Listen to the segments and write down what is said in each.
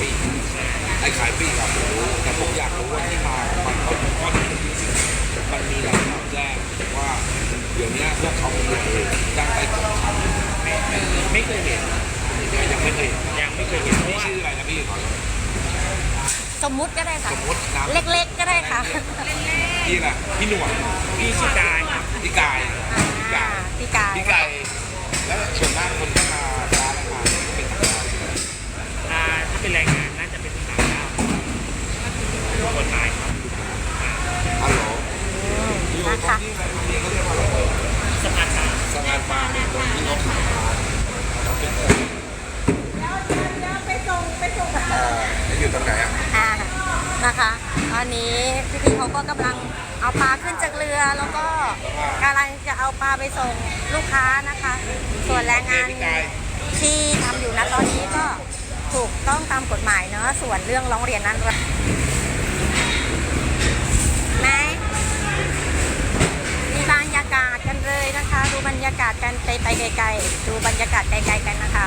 ปีกไอ้ขายปีกอะผมรู้แต่ผมอยากรู้ว่าที่มามันก็ข้อที่จริงๆมันมีหลักฐานแจ้งว่าเดี๋ยวนี้พวกเขาเนี่ยตั้งใจกดทำไม่ไม่ไม่เคยเห็นยังไม่เคยเห็นยังไม่เคยเห็นเพราะนี่ว่าชื่ออะไรนะพี่ขอสมมุติก็ได้ค่ะ สมมติน้ำเล็กๆก็ได้ค่ะ พี่อะไรพี่หนวดพี่ชื่อกายครับพี่กายพี่กายพี่กายพี่กายแล้วส่วนมากคนที่มาร้านอาหารเนี่ยก็เป็นต่างชาติ อ่าถ้าเป็นแรงงานน่าจะเป็นต่างด้าวถูกกฎหมายครับ ฮัลโหล อืม อยู่ นะตรงคะนี้เลยตรงนี้เขาเรียกว่าอะไรสะพานปลาสะพานปลาตรงที่เขาขายเขาเป็นคนเอ่ออยู่ตรงไหนอะอ่านะคะตอนนี้พี่ๆเขาก็กำลังเอาปลาขึ้นจากเรือแล้วก็กำลังจะเอาปลาไปส่งลูกค้านะคะ ส่วนแรงงานพี่กายที่ทำอยู่ณตอนนี้ก็ถูกต้องตามกฎหมายเนอะส่วนเรื่องร้องเรียนนั้นไหมมีบรรยากาศกันเลยนะคะ ดู บรรยากาศกันไปไปไกลๆดูบรรยากาศไกลๆกันนะคะ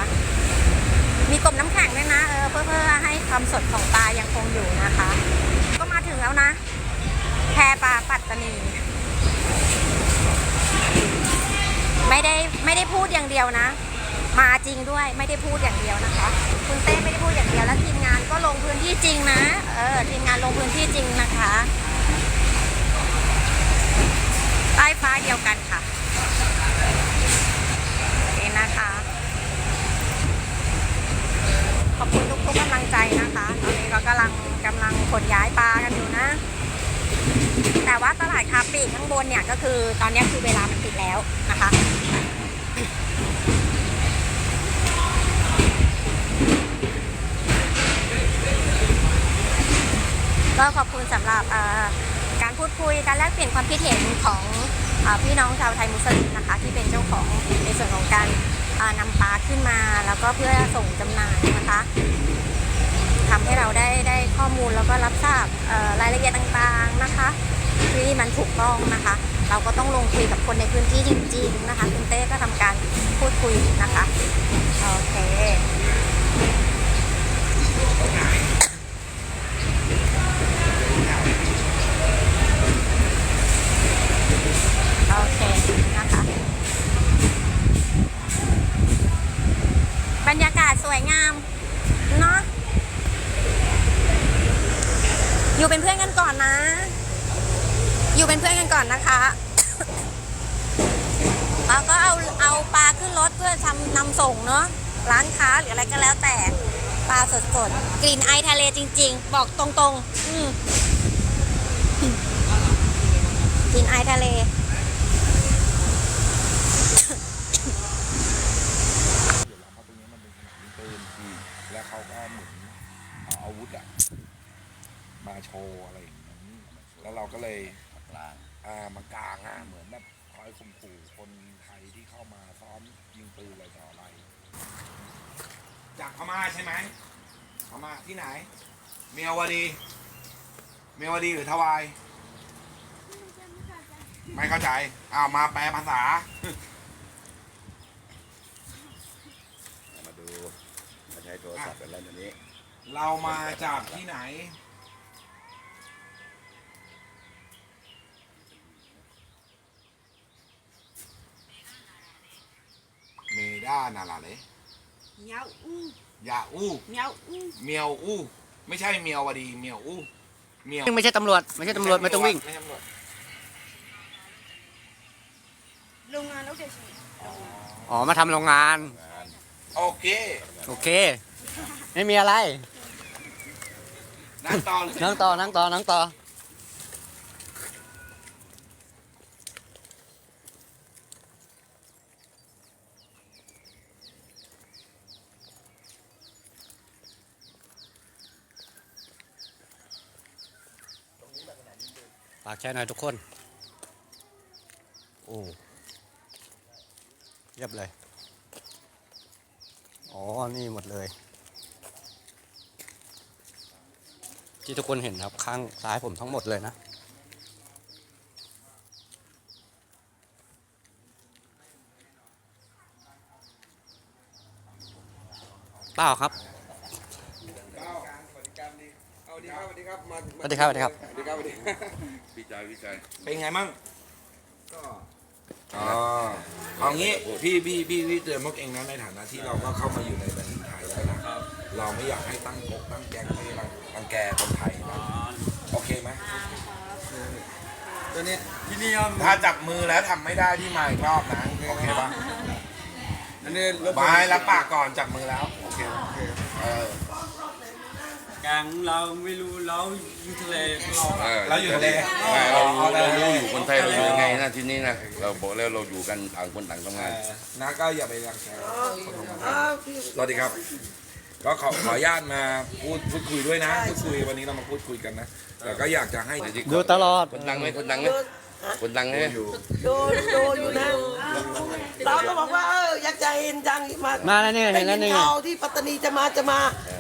มีกลมน้ำแข็งด้วยนะเออเพื่อเพื่อให้ความสดของปลายังคงอยู่นะคะ ก็มาถึงแล้วนะ แพปลาปัตตานี ไม่ได้ไม่ได้พูดอย่างเดียวนะ มาจริงด้วยไม่ได้พูดอย่างเดียวนะคะ คุณเต้ไม่ได้พูดอย่างเดียวแล้วทีมงานก็ลงพื้นที่จริงนะเออทีมงานลงพื้นที่จริงนะคะใต้ฟ้าเดียวกันค่ะนี่นะคะ ขอบคุณทุกๆกำลังใจนะคะ ตอนนี้เรากำลังกำลังขนย้าย ปลากันอยู่นะ แต่ว่าตลาดคาปีกข้างบนเนี่ยก็คือตอนนี้คือเวลามันปิดแล้วนะคะก็ขอบคุณสำหรับการพูดคุยการแลกเปลี่ยนความคิดเห็นของอพี่น้องชาวไทยมุสลิมนะคะ ที่เป็นเจ้าของในส่วนของการนำปลาขึ้นมา แล้วก็เพื่อส่งจำหน่ายนะคะทำให้เราได้ มูลแล้วก็รับทราบรายละเอียดต่างๆนะคะ ที่มันถูกต้องนะคะ เราก็ต้องลงคุยกับคนในพื้นที่จริงๆนะคะคุณเต้ก็ทำการพูดคุยนะคะ โอเค โอเคนะคะ บรรยากาศสวยงาม เนาะอยู่เป็นเพื่อนกันก่อนนะ อยู่เป็นเพื่ อนนะคะแล้วก็เอาเอาปลาขึ้นรถเพื่อทำนำส่งเนาะร้านค้าหรืออะไรก็แล้วแต่ปลาสดๆ กลิ่นไอทะเลจริง ๆ บอกตรงๆ อืกลิ่นไอทะเลเพราะตรงนี้มันเป็นสนามปืนที่แล้วเขาก็เหมือนเอาอาวุธอะมาโชว์อะไรอย่างนี้แล้วเราก็เลย กลาง อ่ามากลางอะเหมือนแบบคอยข่มขู่คนไทยที่เข้ามาซ้อมยิงปืนอะไรต่ออะไร จากพม่าใช่ไหมพม่าที่ไหน เมียวดี เมียวดีหรือทวาย ไม่เข้าใจอ้าวมาแปลภาษา มาดูมาใช้โทรศัพท์กันแล้วทีนี้ เรามาจากที่ไหน เมด้านาลาเลเมียวอู้ยาอู้เมียวอู้เมียวอู้ไม่ใช่เมียววดีเมียวอู้เมียวไม่ใช่ตำรวจไม่ใช่ตำรวจไม่ต้องวิ่ง ไม่ใช่ตำรวจโรงงานแล้วเฉยอ๋อมาทำโรงงาน โอเคโอเค ไม่มีอะไร นั่งต่อเลย นั่งต่อนั่งต่อนั่งต่อากแชร์หน่อยทุกคน โอ้เรียบเลย อ๋อ นี่หมดเลย ที่ทุกคนเห็นครับข้างซ้ายผมทั้งหมดเลยนะเปล่าครับ ครับสวัสดีครับมาสวัสดีครับสวัสดีครับ สวัสดีครับสวัสดีพี่จอยพี่จอยเป็นไงมั่งก็อ๋อเอางี้พี่พี่พี่พี่เตือนพวกเองนะในฐานะที่เราก็เข้ามาอยู่ในแผ่นดินไทยแล้วนะเราไม่อยากให้ตั้งกกตั้งแกงให้รังรังแกคนไทยนะโอเคไหมตัวนี้ที่นี่ยอมถ้าจับมือแล้วทำไม่ได้ที่มาอีกรอบนะโอเคปะอันนี้รถบายรับปากก่อนจับมือแล้วโอเคเออ กลางเราไม่รู้เราอยู่ทะเลเราเราอยู่ทะเลไม่เรารู้เรารู้อยู่คนไทยเราอยู่ยังไงนะที่นี่นะเราบอกแล้วเราอยู่กันต่างคนต่างทำงานนะก็อย่าไปรังแกคนของเราสวัสดีครับ ก็ขอขออนุญาตมาพูดพูดคุยด้วยนะพูดคุยวันนี้เรามาพูดคุยกันนะแต่ก็อยากจะให้ดูตลอดคนดังไหมคนดังไหมคนดังไหมอยู่ดูดูอยู่นะเราก็บอกว่าเอออยากจะเห็นจังมามาแล้วนี่ไงได้เห็นแล้ยิวนนี่ไงข่าวที่ปัตตานีจะมาจะมา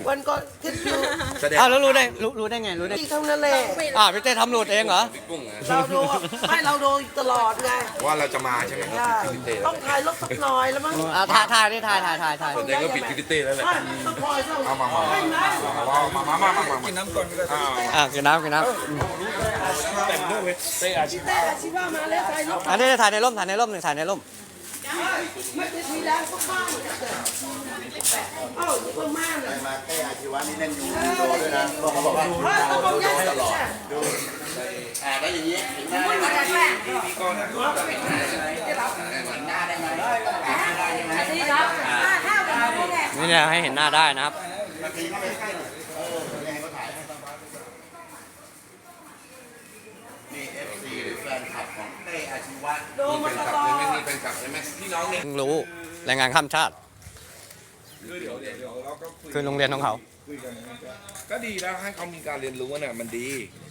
วันก่อนขึ้นอยู่แอ้าวแล้วรู้ได้รู้รู้ได้ไงรู้ได้ที่ทำนั่นแหละอ่าพี่เต้ทำหลุดเองเหรอเราดูไม่เราดูตลอดไงว่าเราจะมาใช่ไหมครับพิเต้ต้องถ่ายรถสักหน่อยแล้วมั้งอ่าถ่ายถ่ายดิถ่ายถ่ายถ่ายถ่ายแสดงว่าปิดพิเต้แล้วแหละต้องคอยต้องเอามามามามามามามากินน้ำก่อนก็ได้อ่ากินน้ำกินน้ำเต็มด้วยเว้ยเต้อาชีวะอาชีวะมาแล้วถ่ายรถอันนี้ถ่ายในร่มถ่ายในร่มหนึ่งถ่ายในร่ม ไม่ได้ทีแล้วก็บ้านเอ้าก็มานเลยมาแก้อาชีวะนี่เล่นอยู่ดูด้วยนะบอกเขาบอกว่ายูโดตลอดดูอ่าได้อย่างนี้เห็นหน้าได้ไหมมีก่อนนะเห็นหน้าได้ไหมเห็นหน้าได้ไหมนี่นะให้เห็นหน้าได้นะครับ เป็นกลับใช่ไหมพี่น้องเนี่ยเพิ่งรู้แรงงานข้ามชาติ คือเดี๋ยวเดี๋ยวเดี๋ยวเราก็คุยคือโรงเรียนของเขา คุยกันนะก็ดีแล้วให้เขามีการเรียนรู้น่ะมันดี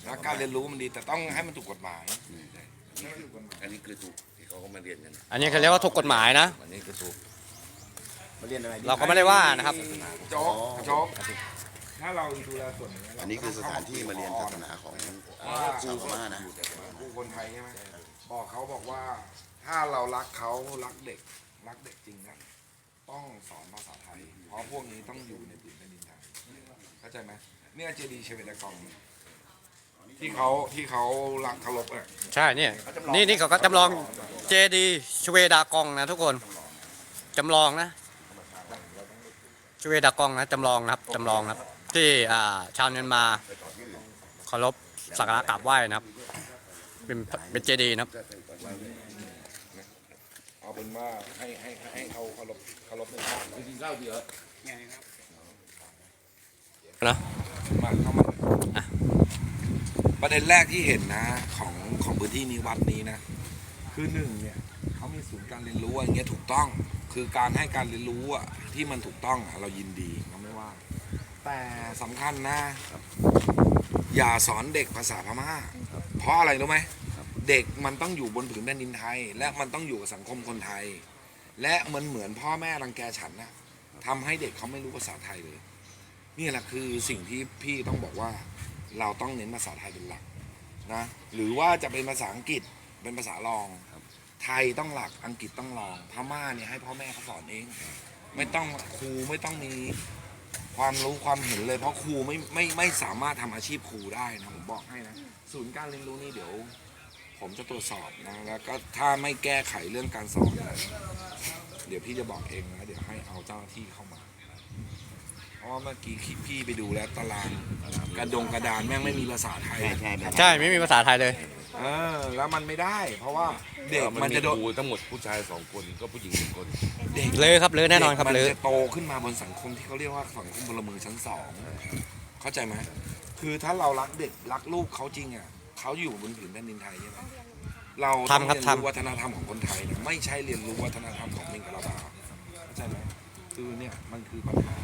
นะการเรียนรู้มันดีแต่ต้องให้มันถูกกฎหมายให้มันถูกกฎหมายอันนี้คือถูกที่เขาก็มาเรียนกันอันนี้เขาเรียกว่าถูกกฎหมายนะ อันนี้คือถูกมาเรียนอะไรเราก็ไม่ได้ว่านะครับ โจ๊กโจ๊กถ้าเราดูแลส่วนนี้อันนี้คือสถานที่มาเรียนศาสนาของว่าชาวพม่านะ ครูคนไทยใช่ไหมบอกเขาบอกว่า ถ้าเรารักเขารักเด็ก รักเด็กจริงนะต้องสอนภาษาไทย เพราะพวกนี้ต้องอยู่ในผืนแผ่นดินไทยเข้าใจไหมเนี่ยเจดีย์เชเวตากองเนี่ยที่เขาที่เขารักเคารพอะใช่เนี่ยนี่นี่เขาก็จำลองเจดีชเวดากองนะทุกคนจำลองนะชเวดากองนะจำลองนะครับจำลองนะครับ ที่อ่าชาวเมียนมาเคารพสักการะกราบไหว้นะครับ เป็นเป็นเจดีย์นะครับ เอาเป็นว่าให้ให้ให้เขาเคารพเคารพในชาติกินข้าวเยอะนะมาเข้ามาประเด็นแรกที่เห็นนะของของพื้นที่นี้วัดนี้นะ คือหนึ่งเนี่ยเขามีศูนย์การเรียนรู้อย่างเงี้ยถูกต้อง คือการให้การเรียนรู้อะที่มันถูกต้องอะเรายินดีเราไม่ว่า แต่สำคัญนะ อย่าสอนเด็กภาษาพม่าเพราะอะไรรู้ไหม เด็กมันต้องอยู่บนผืนแผ่นดินไทย และมันต้องอยู่กับสังคมคนไทย และมันเหมือนพ่อแม่รังแกฉันนะทำให้เด็กเขาไม่รู้ภาษาไทยเลย นี่แหละคือสิ่งที่พี่ต้องบอกว่าเราต้องเน้นภาษาไทยเป็นหลักนะหรือว่าจะเป็นภาษาอังกฤษเป็นภาษารองไทยต้องหลักอังกฤษต้องรองพม่าเนี่ยให้พ่อแม่เขาสอนเอง ไม่ต้องครูไม่ต้องมีความรู้ความเห็นเลยเพราะครูไม่ไม่ไม่สามารถทำอาชีพครูได้นะผมบอกให้นะศูนย์การเรียนรู้นี่เดี๋ยว ผมจะตรวจสอบนะแล้วก็ถ้าไม่แก้ไขเรื่องการสอนนะเดี๋ยวพี่จะบอกเองนะเดี๋ยวให้เอาเจ้าหน้าที่เข้ามาเพราะว่าเมื่อกี้พี่ไปดูแล้วตารางกระดงกระดานแม่งไม่มีภาษาไทยใช่ใช่ใช่ไม่มีภาษาไทยเลย เออแล้วมันไม่ได้ เพราะว่าเด็กมันจะโดนครูทั้งหมดผู้ชายสองคนก็ผู้หญิงหนึ่งคน เด็กเลยครับเลยแน่นอนครับมัเลยจะโตขึ้นมาบนสังคมที่เขาเรียกว่าสังคมพลเมืองชั้นสองเข้าใจไหมคือถ้าเรารักเด็กรักลูกเขาจริงอะ เขาอยู่บนผืนแผ่นดินไทยใช่ไหมเราต้องทำครับเรียนรู้ทำ วัฒนธรรมของคนไทยนะไม่ใช่เรียนรู้วัฒนธรรมของเมงกะลาบาเข้าใจไหมคือเนี่ยมันคือปัญหา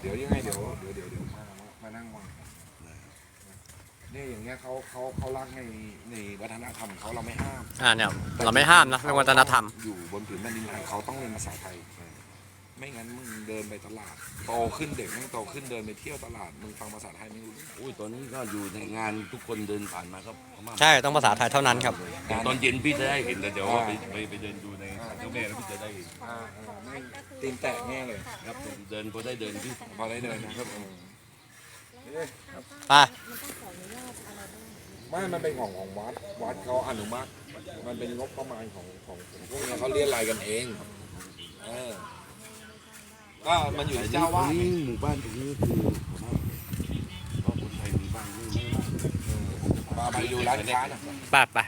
เดี๋ยวยังไงเดี๋ยวเดี๋ยวเดี๋ยวเดี๋ยวมามามานั่งวางเนี่ยอย่างเงี้ยเขาเขาเขารักในในวัฒนธรรมเขาเราไม่ห้าม อ่าเนี่ยเราไม่ห้ามนะเรื่องวัฒนธรรม อยู่บนผืนแผ่นดินไทยเขาต้องเรียนภาษาไทย ไม่งั้นมึงเดินไปตลาดโตขึ้นเด็กแม่งโตขึ้นเดินไปเที่ยวตลาดมึงฟังภาษาไทยไม่รู้อุ้ยตอนนี้ก็อยู่ในงานทุกคนเดินผ่านมาครับพม่าใช่ต้องภาษาไทยเท่านั้นครับตอนเย็นพี่จะได้เห็นแล้วเดี๋ยวไปไปไปเดินดูในศาลเจ้าแม่แล้วพี่จะได้เห็นอ่าอ่าไม่ตีนแตกแน่เลย ครับเดินพอได้เดินพี่พอได้เดินนะครับเออไปไม่มันเป็นของของวัดวัดเขาอนุมัติ มันเป็นงบประมาณของของของพวกนี้เขาเรียกรายกันเองเออ ก็มันอยู่ที่เจ้าวาดนี่หมู่บ้านตรงนี้คือผมว่าเพราะคนไทยมีบ้านไม่ไม่มาก มาไปดูร้านค้าน่ะไปไป